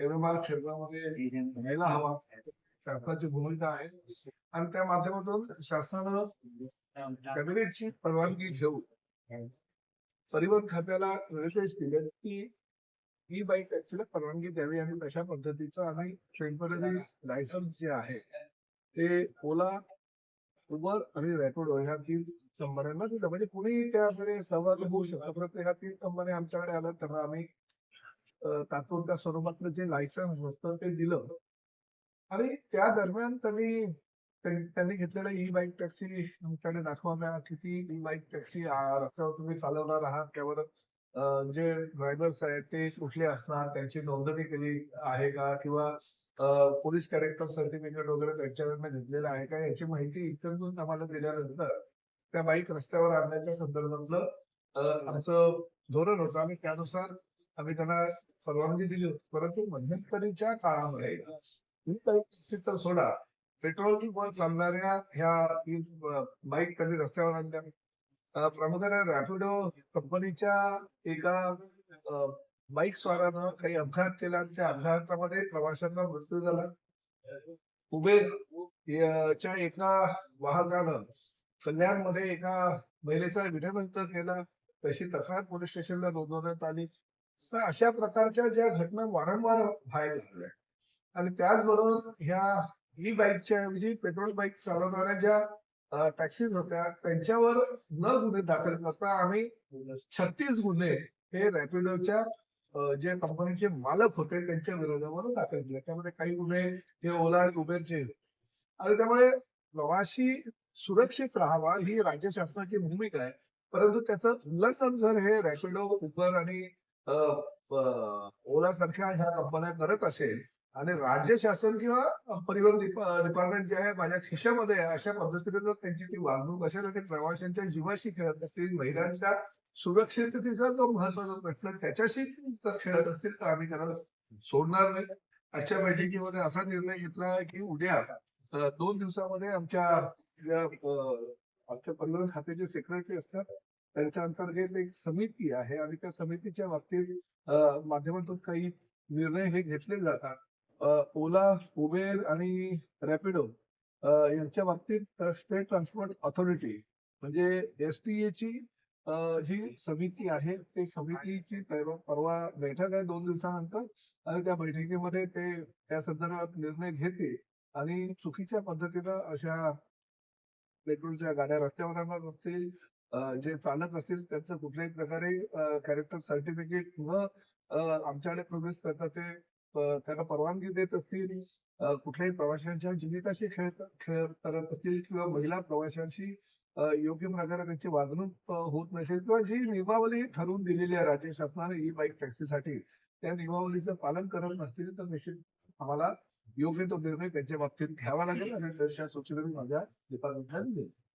एवढा क्षेत्रामध्ये व्हायला हवा. शासनाची भूमिका आहे. आणि त्या माध्यमातून शासनानं कॅबिनेटची परवानगी घेऊन परिवहन खात्याला निर्देश दिले की ई बाईक टॅक्सीला परवानगी द्यावी आणि तशा पद्धतीचं आम्ही टेंपररी लायसन्स जे आहे ते ओला उबर आणि रॅपिडो ह्या तीन कंपन्यांना दिलं. म्हणजे कुणी त्यामध्ये सहभागी होऊ शकतं परंतु ह्या तीन कंपन्या आमच्याकडे आल्या त्यांना आम्ही तात्पुरत्या स्वरूपातलं जे लायसन्स असतं ते दिलं. आणि त्या दरम्यान त्यांनी त्यांनी घेतलेल्या ई बाईक टॅक्सी आमच्याकडे दाखवाव्या किती ई बाईक टॅक्सी रस्त्यावर तुम्ही चालवणार आहात त्यावर जे ड्रायव्हर्स आहेत ते कुठले असणार त्यांची नोंदणी केली आहे का? किंवा पोलीस कॅरेक्टर सर्टिफिकेट वगैरे त्यांच्याकडनं घेतलेलं आहे का? याची माहिती इकडून आम्हाला दिल्यानंतर त्या बाईक रस्त्यावर आणण्याच्या संदर्भातलं आमचं धोरण होतं. आणि त्यानुसार आम्ही त्यांना परवानगी दिली होती. परंतु मध्यंतरीच्या काळामध्ये ही टॅक्सी तर सोडा. पेट्रोलवर चालणाऱ्या ह्या बाईक त्यांनी रस्त्यावर आणल्या. प्रामुख्याने रॅपिडो कंपनीच्या एका बाईक स्वारानं काही अपघात केला आणि त्या अपघातामध्ये प्रवाशांचा मृत्यू झाला. उबेर च्या एका वाहकानं कल्याणमध्ये एका महिलेचा विनयभंग केला. तशी तक्रार पोलीस स्टेशनला नोंदवण्यात आली. तर अशा प्रकारच्या ज्या घटना वारंवार व्हायला लागल्या. आणि त्याचबरोबर ह्या ई बाईकच्या ऐवजी पेट्रोल बाईक चालवणाऱ्या ज्या टॅक्सीज होत्या त्यांच्यावर न गुन्हे दाखल करता आम्ही छत्तीस गुन्हे हे रॅपिडोच्या जे कंपनीचे मालक होते त्यांच्या विरोधावर दाखल केले. त्यामध्ये काही गुन्हे हे ओला आणि उबेरचे आणि त्यामुळे प्रवासी सुरक्षित राहावा ही राज्य शासनाची भूमिका आहे. परंतु त्याचं उल्लंघन जर हे रॅपिडो उबर आणि ओला सारख्या ह्या कंपन्या करत असेल आणि राज्य शासन किंवा परिवहन डिपार्टमेंट जे आहे माझ्या खिशामध्ये अशा पद्धतीने जर त्यांची ती वागणूक असेल आणि प्रवाशांच्या जीवाशी खेळत असतील महिलांच्या सुरक्षिततेचा जो महत्त्वाचा प्रश्न त्याच्याशी जर खेळत असतील तर आम्ही त्याला सोडणार नाही. आजच्या बैठकीमध्ये असा निर्णय घेतला की उद्या दोन दिवसामध्ये आमच्या आमच्या परिवहन खात्याचे सेक्रेटरी असतात त्यांच्या अंतर्गत एक समिती आहे आणि त्या समितीच्या बाबतीत माध्यमातून काही निर्णय हे घेतले जातात. ओला उबेर आणि रॅपिडो यांच्या बाबतीत स्टेट ट्रान्सपोर्ट ऑथॉरिटी म्हणजे एस टी ची जी समिती आहे ते समितीची परवा बैठक आहे दोन दिवसानंतर आणि त्या बैठकीमध्ये ते त्या संदर्भात निर्णय घेते आणि चुकीच्या पद्धतीनं अशा पेट्रोलच्या गाड्या रस्त्यावर आणत असतील जे चालक असतील त्यांचं कुठल्याही प्रकारे कॅरेक्टर सर्टिफिकेट न आमच्याकडे प्रोग्रेस करता ते त्याला त्यांना परवानगी देत असतील कुठल्याही प्रवाशांच्या जीविताशी खेळ खेळ करत असतील किंवा महिला प्रवाशांशी योग्य प्रकारे त्यांची वागणूक होत नसेल किंवा जी नियमावली ठरवून दिलेली आहे राज्य शासनाने ई बाईक टॅक्सीसाठी त्या नियमावलीचं पालन करत नसतील तर निश्चित आम्हाला योग्य तो निर्णय त्यांच्या बाबतीत घ्यावा लागेल आणि तशा सूचना माझ्या डिपार्टमेंटला दिली